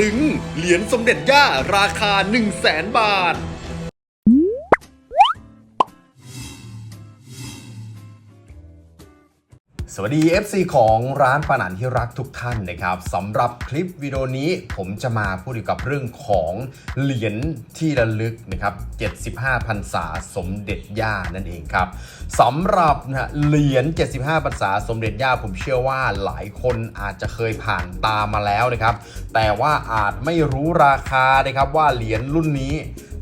ลึง เหรียญสมเด็จย่าราคา 1 0 0 0 0แสนบาท สวัสดี FC ของร้านปานันที่รักทุกท่านนะครับสำหรับคลิปวิดีโอนี้ผมจะมาพูดเกี่ยวกับเรื่องของเหรียญที่ระลึกนะครับ75พรรษาสมเด็จย่านั่นเองครับสำหรับนะเหรียญ75พรรษาสมเด็จย่าผมเชื่อว่าหลายคนอาจจะเคยผ่านตามมาแล้วนะครับ แต่ว่าอาจไม่รู้ราคานะครับว่าเหรียญรุ่นนี้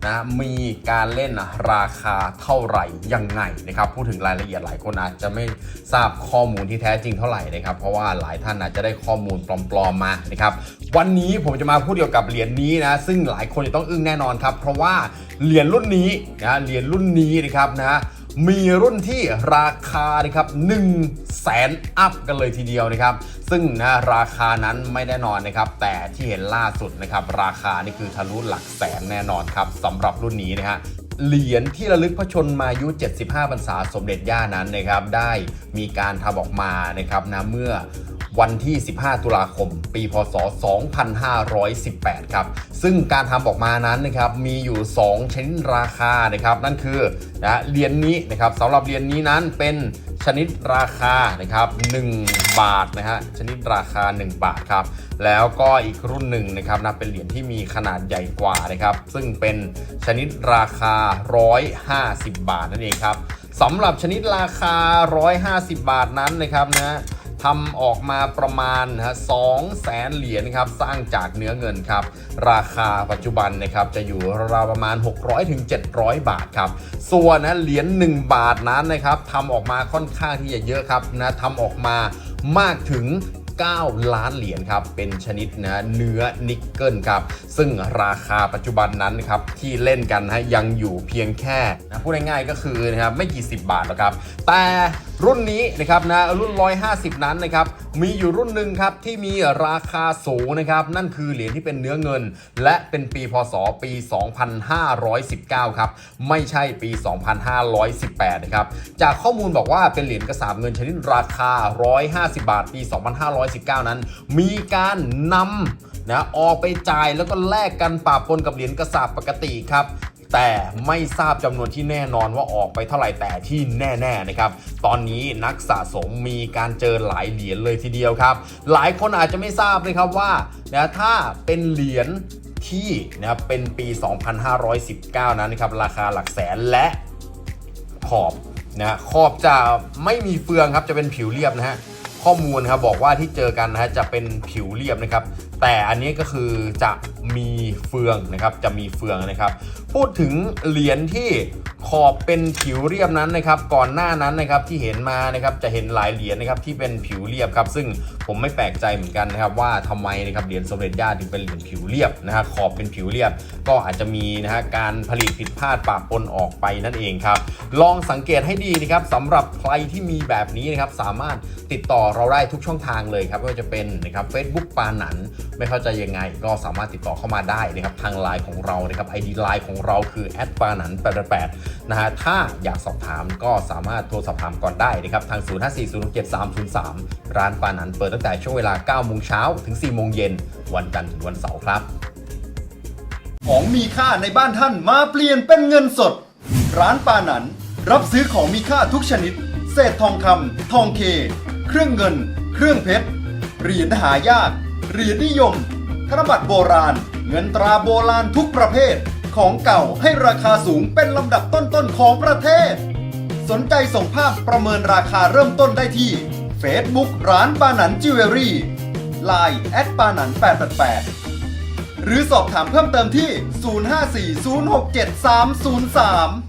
นะมีการเล่นราคาเท่าไหร่ยังไงนะครับพูดถึงรายละเอียดหลายคนอาจจะไม่ทราบข้อมูลที่แท้จริงเท่าไหร่นะครับเพราะว่าหลายท่านอาจจะได้ข้อมูลปลอมๆมานะครับวันนี้ผมจะมาพูดเกี่ยวกับเหรียญนี้นะซึ่งหลายคนจะต้องอึ้งแน่นอนครับเพราะว่าเหรียญรุ่นนี้นะเหรียญรุ่นนี้นะครับนะ มีรุ่นที่ราคานะครับ1 0 0 0 0แสนอัพกันเลยทีเดียวนะครับ ซึ่งนะราคานั้นไม่แน่นอนนะครับ แต่ที่เห็นล่าสุดนะครับ ราคานี่คือทะลุหลักแสนแน่นอนครับสำหรับรุ่นนี้นะฮะเหรียญที่ระลึกพระชนมายุ 75 พรรษาสมเด็จย่านั้นนะครับ ได้มีการทำออกมานะครับนะเมื่อ วันที่ 15 ตุลาคม ปี พศ 2518 ครับ ซึ่งการทำออกมานั้นนะครับ มีอยู่ 2 ชนิดราคานะครับ นั่นคือนะเหรียญนนี้นะครับสำหรับเหรียญนนี้นั้นเป็นชนิดราคานะครับ1บาทนะฮะ ชนิดราคา 1 บาทครับ แล้วก็อีกรุ่นหนึ่งนะครับนะเป็นเหรียญที่มีขนาดใหญ่กว่านะครับ ซึ่งเป็นชนิดราคา 150 บาทนั่นเองครับสำหรับชนิดราคา 150 บาทนั้นนะครับนะ ทำออกมาประมาณฮะสองแสนเหรียญครับสร้างจากเนื้อเงินครับ ราคาปัจจุบันนะครับจะอยู่ราวประมาณ 600-700ถึง700 บาทครับ ส่วนนะเหรียญ1 บาทนั้นนะครับทำออกมาค่อนข้างที่จะเยอะครับนะทำออกมามากถึง9 ล้านเหรียญครับ เป็นชนิดนะเนื้อนิกเกิลครับ ซึ่งราคาปัจจุบันนั้นนะครับ ที่เล่นกันนะฮะยังอยู่เพียงแค่นะพูดง่ายๆก็คือนะครับไม่กี่สิบบาทหรอกครับ แต่ รุ่นนี้นะครับนะรุ่น 150 นั้นนะครับมีอยู่รุ่นหนึ่งครับที่มีราคาสูงนะครับนั่นคือเหรียญที่เป็นเนื้อเงิน และเป็นปีพศปี 2519 ครับไม่ใช่ปี 2518 นะครับจากข้อมูลบอกว่าเป็นเหรียญกระสาบเงินชนิดราคา 150 บาท ปี 2519 นั้น มีการนำนะออกไปจ่ายแล้วก็แลกกันปะปนกับเหรียญกระสาบปกติครับ แต่ไม่ทราบจำนวนที่แน่นอนว่าออกไปเท่าไหร่แต่ที่แน่ๆนะครับ ตอนนี้นักสะสมมีการเจอหลายเหรียญเลยทีเดียวครับ หลายคนอาจจะไม่ทราบนะครับว่านะถ้าเป็นเหรียญที่นะครับเป็นปี 2519 นั้นนะครับ ราคาหลักแสนและขอบนะขอบจะไม่มีเฟืองครับจะเป็นผิวเรียบนะฮะข้อมูลครับบอกว่าที่เจอกันนะฮะจะเป็นผิวเรียบนะครับ แต่อันนี้ก็คือจะมีเฟืองนะครับ จะมีเฟืองนะครับ พูดถึงเหรียญที่ขอบเป็นผิวเรียบนั้นนะครับ ก่อนหน้านั้นนะครับที่เห็นมานะครับจะเห็นหลายเหรียญนะครับที่เป็นผิวเรียบครับ ซึ่งผมไม่แปลกใจเหมือนกันนะครับ ว่าทำไมนะครับเหรียญสมเด็จย่าถึงเป็นเหรียญผิวเรียบนะฮะขอบเป็นผิวเรียบ ก็อาจจะมีนะฮะการผลิตผิดพลาดปะปนออกไปนั่นเองครับ ลองสังเกตให้ดีนะครับสำหรับใครที่มีแบบนี้นะครับสามารถติดต่อเราได้ทุกช่องทางเลยครับไม่ว่าจะเป็นนะครับ Facebook ปาหนันไม่เข้าใจยังไงก็สามารถติดต่อเข้ามาได้นะครับทางไลน์ของเรานะครับ ID ไลน์ของเราคือแอดปานัน88นะฮะถ้าอยากสอบถามก็สามารถโทรสอบถามก่อนได้นะครับทาง 05407303 ร้านปานันเปิดตั้งแต่ช่วงเวลา9โมงเช้าถึง4โมงเย็นวันจันทร์ถึงวันเสาร์ครับ ของมีค่าในบ้านท่านมาเปลี่ยนเป็นเงินสด ร้านปานันรับซื้อของมีค่าทุกชนิด เศษทองคำทองเค เครื่องเงิน เครื่องเพชรเหรียญหายาก เหรียญนิยม ธนบัตรโบราณ เงินตราโบราณทุกประเภท ของเก่าให้ราคาสูงเป็นลำดับต้นๆของประเทศ สนใจส่งภาพประเมินราคาเริ่มต้นได้ที่ Facebook ร้านปาหนันจิวเวลรี่ Line แอดปาหนัน888 หรือสอบถามเพิ่มเติมที่ 054 067 303